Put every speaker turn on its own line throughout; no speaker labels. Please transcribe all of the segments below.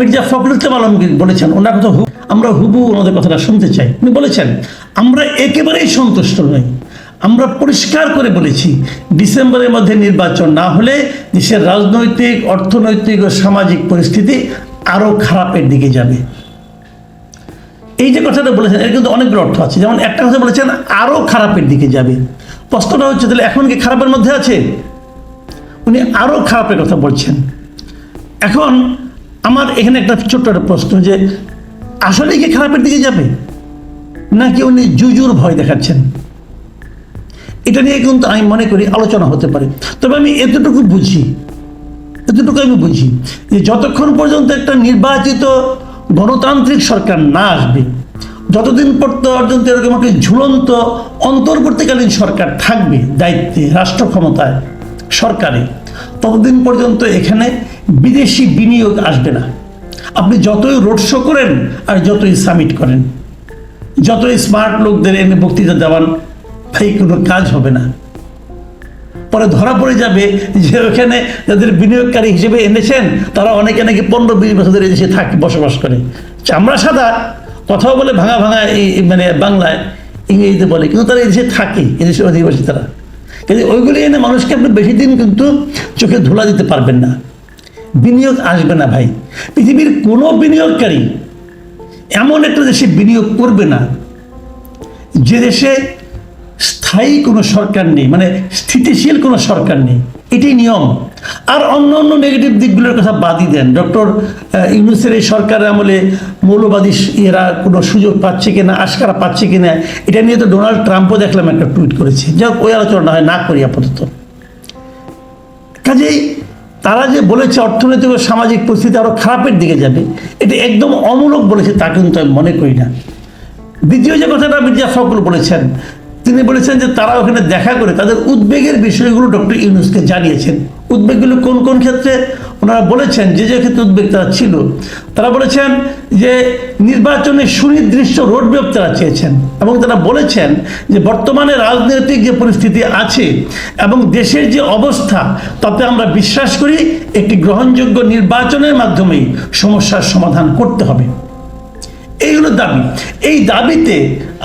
মির্জা ফখরুল আলমগীর বলেছেন? ওনার কথা আমরা হুবু ওনাদের কথাটা শুনতে চাই। উনি বলেছেন, আমরা একেবারেই সন্তুষ্ট নই। আমরা পরিষ্কার করে বলেছি, ডিসেম্বরের মধ্যে নির্বাচন না হলে দেশের রাজনৈতিক, অর্থনৈতিক ও সামাজিক পরিস্থিতি আরও খারাপের দিকে যাবে। এই যে কথাটা বলেছেন, এর কিন্তু অনেকগুলো অর্থ আছে। যেমন একটা কথা বলেছেন আরও খারাপের দিকে যাবে। প্রশ্নটা হচ্ছে, তাহলে এখন কি খারাপের মধ্যে আছে? উনি আরও খারাপের কথা বলছেন। এখন আমার এখানে একটা ছোট্ট একটা প্রশ্ন যে, আসলে কি খারাপের দিকে যাবে? নাকি উনি জুজুর ভয় দেখাচ্ছেন? এটা নিয়ে কিন্তু আমি মনে করি আলোচনা হতে পারে। তবে আমি এতটুকু বুঝি, এতটুকু আমি বুঝি যে যতক্ষণ পর্যন্ত একটা নির্বাচিত গণতান্ত্রিক সরকার না আসবে, যতদিন পর্যন্ত এরকম একটা ঝুলন্ত অন্তর্বর্তীকালীন সরকার থাকবে, দায়িত্বে, রাষ্ট্র ক্ষমতায়, সরকারে, ততদিন পর্যন্ত এখানে বিদেশি বিনিয়োগ আসবে না। আপনি যতই রোড শো করেন আর যতই সামিট করেন, যতই স্মার্ট লোকদের এনে বক্তৃতা দেওয়ান, ভাই, কোনো কাজ হবে না। পরে ধরা পড়ে যাবে যে ওখানে যাদের বিনিয়োগকারী হিসেবে এনেছেন, তারা অনেকে নাকি পনেরো বিশ বছর ধরে দেশে থাকে, বসবাস করে। চামড়া সাদা, কথাও বলে ভাঙা ভাঙা এই মানে বাংলায় ইংরেজিতে বলে, কিন্তু তারা এই দেশে থাকে, এদেশের অধিবাসী তারা। কিন্তু ওইগুলি এনে মানুষকে আপনি বেশি দিন কিন্তু চোখে ধুলা দিতে পারবেন না। বিনিয়োগ আসবে না ভাই। পৃথিবীর কোনো বিনিয়োগকারী এমন একটা দেশে বিনিয়োগ করবে না, যে দেশে স্থায়ী কোনো সরকার নেই মানে স্থিতিশীল কোনো সরকার নেই। এটাই নিয়ম। আর অন্য অন্য নেগেটিভ দিকগুলোর কথা বাদই দেন। ডক্টর ইউনুসের এই সরকারের আমলে মৌলবাদী এরা কোনো সুযোগ পাচ্ছে কিনা, আশকারা পাচ্ছে কিনা, এটা নিয়ে তো ডোনাল্ড ট্রাম্পও দেখলাম একটা টুইট করেছে। যাক ওই আলোচনা হয় না করি আপাতত। কাজেই তারা যে বলেছে অর্থনৈতিক ও সামাজিক পরিস্থিতি আরও খারাপের দিকে যাবে, এটা একদম অমূলক বলেছে, তা কিন্তু আমি মনে করি না। দ্বিতীয় যে কথাটা মির্জা ফখরুল বলেছেন, তিনি বলেছেন যে তারা ওখানে দেখা করে তাদের উদ্বেগের বিষয়গুলো ডক্টর ইউনুসকে জানিয়েছেন। উদ্বেগগুলো কোন কোন ক্ষেত্রে? ওনারা বলেছেন যে যে ক্ষেত্রে উদ্বেগ তারা ছিল, তারা বলেছেন যে নির্বাচনে সুনির্দিষ্ট রোডম্যাপ তারা চেয়েছেন এবং তারা বলেছেন যে বর্তমানে রাজনৈতিক যে পরিস্থিতি আছে এবং দেশের যে অবস্থা, তাতে আমরা বিশ্বাস করি একটি গ্রহণযোগ্য নির্বাচনের মাধ্যমেই সমস্যার সমাধান করতে হবে। এই হলো দাবি। এই দাবিতে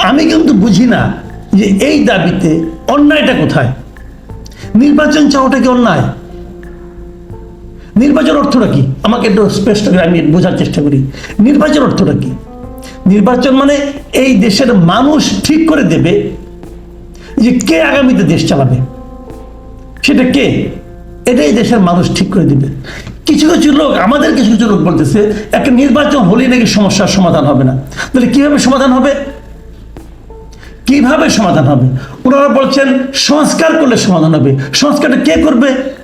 আমি কিন্তু বুঝি না যে এই দাবিতে অন্যায়টা কোথায়? নির্বাচন চাওয়াটা কি অন্যায়? নির্বাচন অর্থটা কি? আমাকে একটু স্পষ্ট করে আমি বোঝার চেষ্টা করি। নির্বাচন অর্থটা কি? নির্বাচন মানে এই দেশের মানুষ ঠিক করে দেবে যে কে আগামীতে দেশ চালাবে। সেটা কে? এটাই দেশের মানুষ ঠিক করে দিবে। কিছু কিছু লোক, আমাদের কিছু কিছু লোক বলতেছে, একটা নির্বাচন হলেই নাকি সমস্যার সমাধান হবে না। তাহলে কীভাবে সমাধান হবে? কীভাবে সমাধান হবে? ওনারা বলছেন, সংস্কার করলে সমাধান হবে। সংস্কারটা কে করবে?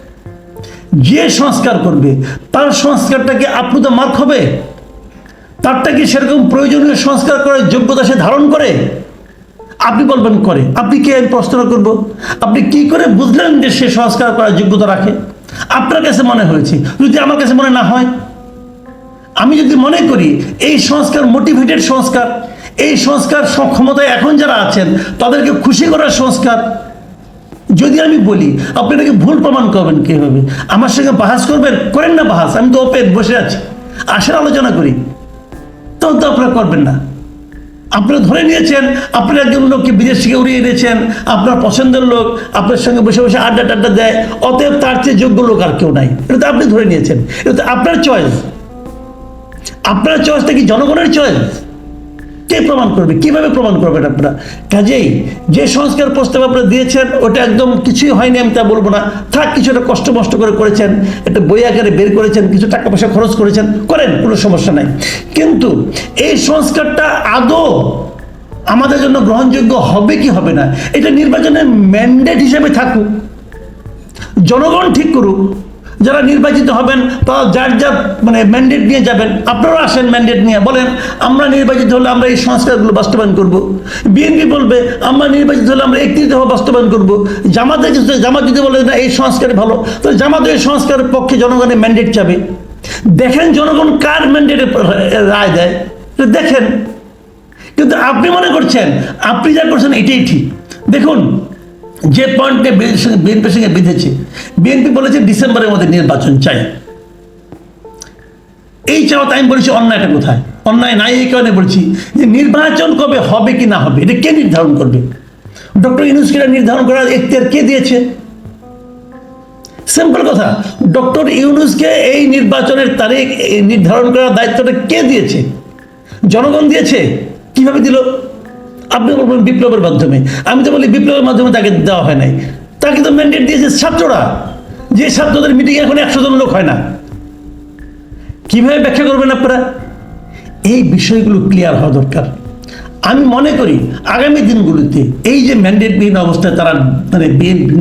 যে সংস্কার করবে, তার সংস্কারটা কি আপ্লুত মার্ক হবে? তারটা কি সেরকম প্রয়োজনীয় সংস্কার করার যোগ্যতা সে ধারণ করে? আপনি বলবেন করে। আপনি কে প্রশ্ন করব? আপনি কি করে বুঝলেন যে সে সংস্কার করার যোগ্যতা রাখে? আপনার কাছে মনে হয়েছে। যদি আমার কাছে মনে না হয়? আমি যদি মনে করি এই সংস্কার মোটিভেটেড সংস্কার, এই সংস্কার সক্ষমতায় এখন যারা আছেন, তাদেরকে খুশি করার সংস্কার যদি আমি বলি আপনি এটাকে ভুল প্রমাণ করবেন কীভাবে? আমার সঙ্গে বাহাস করবেন? করেন না বাহাস, আমি তো ওপেন বসে আছি। আসেন আলোচনা করি। তখন তো আপনারা করবেন না। আপনারা ধরে নিয়েছেন, আপনার একজন লোককে বিদেশ থেকে উড়িয়ে এনেছেন, আপনার পছন্দের লোক, আপনার সঙ্গে বসে বসে আড্ডা টাড্ডা দেয়, অতএব তার চেয়ে যোগ্য লোক আর কেউ নাই। এটা তো আপনি ধরে নিয়েছেন। এটা তো আপনার চয়েস আপনার চয়েসটা কি জনগণের চয়েস কে প্রমাণ করবে? কীভাবে প্রমাণ করবেন আপনারা? কাজেই যে সংস্কার প্রস্তাব আপনারা দিয়েছেন, ওটা একদম কিছুই হয়নি, আমি তা বলব না। থাক, কিছুটা কষ্ট মষ্ট করে করেছেন, একটা বই আকারে বের করেছেন, কিছু টাকা পয়সা খরচ করেছেন, করেন, কোনো সমস্যা নাই। কিন্তু এই সংস্কারটা আদৌ আমাদের জন্য গ্রহণযোগ্য হবে কি হবে না, এটা নির্বাচনের ম্যান্ডেট হিসেবে থাকুক, জনগণ ঠিক করুক যারা নির্বাচিত হবেন, তারা যার যার মানে ম্যান্ডেট নিয়ে যাবেন। আপনারাও আসেন ম্যান্ডেট নিয়ে। বলেন, আমরা নির্বাচিত হলে আমরা এই সংস্কারগুলো বাস্তবায়ন করব। বিএনপি বলবে, আমরা নির্বাচিত হলে আমরা একত্রিত হওয়া বাস্তবায়ন করব। জামাতে কিছু জামাত যদি বলে না, এই সংস্কার ভালো তো জামাত এই সংস্কারের পক্ষে জনগণের ম্যান্ডেট চাবে। দেখেন জনগণ কার ম্যান্ডেটে রায় দেয়। দেখেন। কিন্তু আপনি মনে করছেন, আপনি যা করছেন, এটাই ঠিক। দেখুন যে পয়েন্টে বিএনপির সঙ্গে বিঁধেছে, বিএনপি বলেছে ডিসেম্বরের মধ্যে নির্বাচন চাই। এই চাওয়াতে আমি বলেছি অন্যায়টা কোথায়? অন্যায় নাই এই কারণে বলছি যে নির্বাচন কবে হবে কি না হবে, এটা কে নির্ধারণ করবে? ডক্টর ইউনুসকে নির্ধারণ করার এখতিয়ার কে দিয়েছে? সিম্পল কথা, ডক্টর ইউনুসকে এই নির্বাচনের তারিখ নির্ধারণ করার দায়িত্বটা কে দিয়েছে? জনগণ দিয়েছে? কীভাবে দিল? আপনি বলবেন বিপ্লবের মাধ্যমে। আমি তো বলি বিপ্লবের মাধ্যমে তাকে দেওয়া হয় নাই। তাকে তো ম্যান্ডেট দিয়েছে ছাত্ররা। যে ছাত্রদের মিটিং এখন একশো জন লোক হয় না। কীভাবে ব্যাখ্যা করবেন আপনারা? এই বিষয়গুলো ক্লিয়ার হওয়া দরকার। আমি মনে করি আগামী দিনগুলোতে এই যে ম্যান্ডেটবিহীন অবস্থায় তারা মানে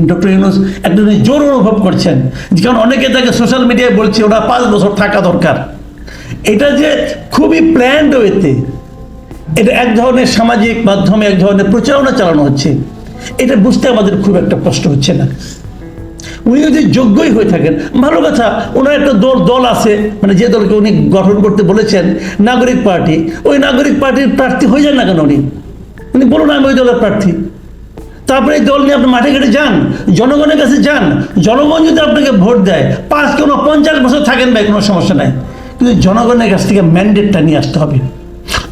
ডক্টর ইউনুস এক ধরনের জোর অনুভব করছেন। কারণ অনেকে তাকে সোশ্যাল মিডিয়ায় বলছে, ওরা পাঁচ বছর থাকা দরকার। এটা যে খুবই প্ল্যান্ড ওয়েতে এটা এক ধরনের সামাজিক মাধ্যমে, এক ধরনের প্রচারণা চালানো হচ্ছে। এটা বুঝতে আমাদের খুব একটা কষ্ট হচ্ছে না। উনি যদি যোগ্যই হয়ে থাকেন, ভালো কথা, ওনার একটা দল দল আছে মানে যে দলকে উনি গঠন করতে বলেছেন, নাগরিক পার্টি, ওই নাগরিক পার্টির প্রার্থী হয়ে যান না কেন উনি? উনি বলুন আমি ওই দলের প্রার্থী। তারপরে এই দল নিয়ে আপনি মাঠে ঘাটে যান, জনগণের কাছে যান। জনগণ যদি আপনাকে ভোট দেয়, পাঁচ কোনো পঞ্চাশ বছর থাকেন ভাই, কোনো সমস্যা নাই। কিন্তু জনগণের কাছ থেকে ম্যান্ডেটটা নিয়ে আসতে হবে।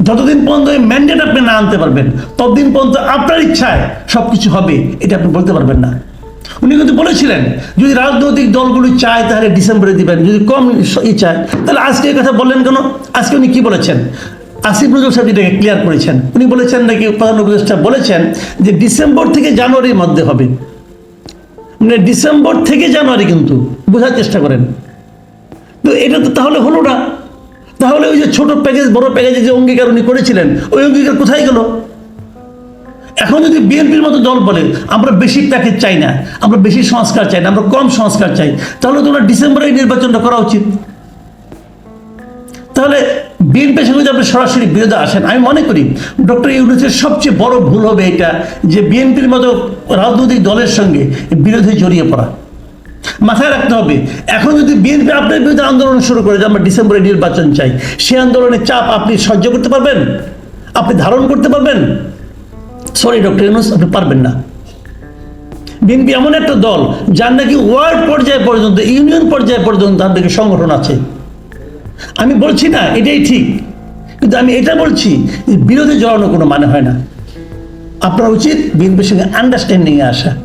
যতদিন পর্যন্ত এই ম্যান্ডেট আপনি না আনতে পারবেন, ততদিন পর্যন্ত আপনার ইচ্ছায় সব কিছু হবে, এটা আপনি বলতে পারবেন না। উনি কিন্তু বলেছিলেন, যদি রাজনৈতিক দলগুলি চায় তাহলে ডিসেম্বরে দিবেন, যদি কম ই চায়, তাহলে আজকে এই কথা বললেন কেন? আজকে উনি কি বলেছেন? আসিফ নজরুল সাহেব এটাকে ক্লিয়ার করেছেন, উনি বলেছেন নাকি প্রধান উপদেষ্টা বলেছেন যে ডিসেম্বর থেকে জানুয়ারির মধ্যে হবে। মানে ডিসেম্বর থেকে জানুয়ারি কিন্তু, বোঝার চেষ্টা করেন। তো এটা তো তাহলে হলো না। তাহলে ওই যে ছোট প্যাকেজ, বড় প্যাকেজে যে অঙ্গীকার উনি করেছিলেন, ওই অঙ্গীকার কোথায় গেল? এখন যদি বিএনপির মতো দল বলে, আমরা বেশি প্যাকেজ চাই না, আমরা বেশি সংস্কার চাই না, আমরা কম সংস্কার চাই, তাহলে তোমরা ডিসেম্বরে নির্বাচনটা করা উচিত। তাহলে বিএনপির সঙ্গে যদি আপনি সরাসরি বিরোধে আসেন, আমি মনে করি ডক্টর ইউনুসের সবচেয়ে বড় ভুল হবে এটা, যে বিএনপির মতো রাজনৈতিক দলের সঙ্গে বিরোধে জড়িয়ে পড়া। মাথায় রাখতে হবে। এখন যদি বিএনপি আপনার বিরুদ্ধে আন্দোলন শুরু করে, যে আমরা ডিসেম্বরে নির্বাচন চাই সে আন্দোলনের চাপ আপনি সহ্য করতে পারবেন? আপনি ধারণ করতে পারবেন? সরি ডক্টর ইউনুস, আপনি পারবেন না। বিএনপি এমন একটা দল, যার নাকি ওয়ার্ড পর্যায়ে পর্যন্ত, ইউনিয়ন পর্যায়ে পর্যন্ত তার নাকি সংগঠন আছে। আমি বলছি না, এটাই ঠিক। কিন্তু আমি এটা বলছি বিরোধী জড়ানো কোনো মানে হয় না। আপনার উচিত বিএনপির সঙ্গে আন্ডারস্ট্যান্ডিংয়ে আসা।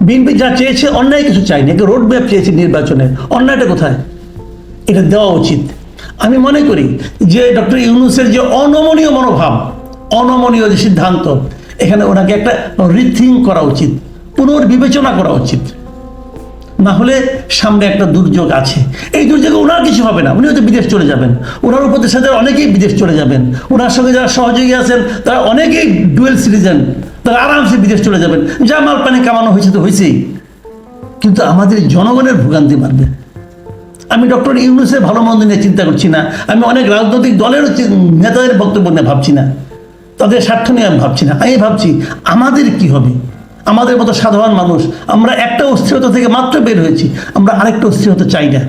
বিএনপি যা চেয়েছে, অন্যায় কিছু চাইনি একটা রোড ম্যাপ চেয়েছে নির্বাচনে। অন্যায়টা কোথায়? এটা দেওয়া উচিত। আমি মনে করি যে ডক্টর ইউনুসের যে অনমনীয় মনোভাব, অনমনীয় যে সিদ্ধান্ত, এখানে ওনাকে একটা রিথিং করা উচিত, পুনর্বিবেচনা করা উচিত। না হলে সামনে একটা দুর্যোগ আছে। এই দুর্যোগে ওনার কিছু হবে না, উনি হয়তো বিদেশ চলে যাবেন। ওনার উপদেষ্টাদের অনেকেই বিদেশ চলে যাবেন। ওনার সঙ্গে যারা সহযোগী আছেন, তারা অনেকেই ডুয়েল সিটিজেন তারা আরামসে বিদেশ চলে যাবেন। যা মাল পানি কামানো হয়েছে তো হয়েছেই। কিন্তু আমাদের জনগণের ভোগান্তি বাড়বে। আমি ডক্টর ইউনুসের ভালো মন্দ নিয়ে চিন্তা করছি না। আমি অনেক রাজনৈতিক দলের নেতাদের বক্তব্য নিয়ে ভাবছি না। তাদের স্বার্থ নিয়ে আমি ভাবছি না। আমি ভাবছি, আমাদের কি হবে? আমাদের মতো সাধারণ মানুষ, আমরা একটা অস্থিরতা থেকে মাত্র বের হয়েছি। আমরা আরেকটা অস্থিরতা চাই না।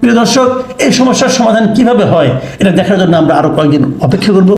প্রিয় দর্শক, এই সমস্যার সমাধান কীভাবে হয়, এটা দেখার জন্য আমরা আরও কয়েকদিন অপেক্ষা করব।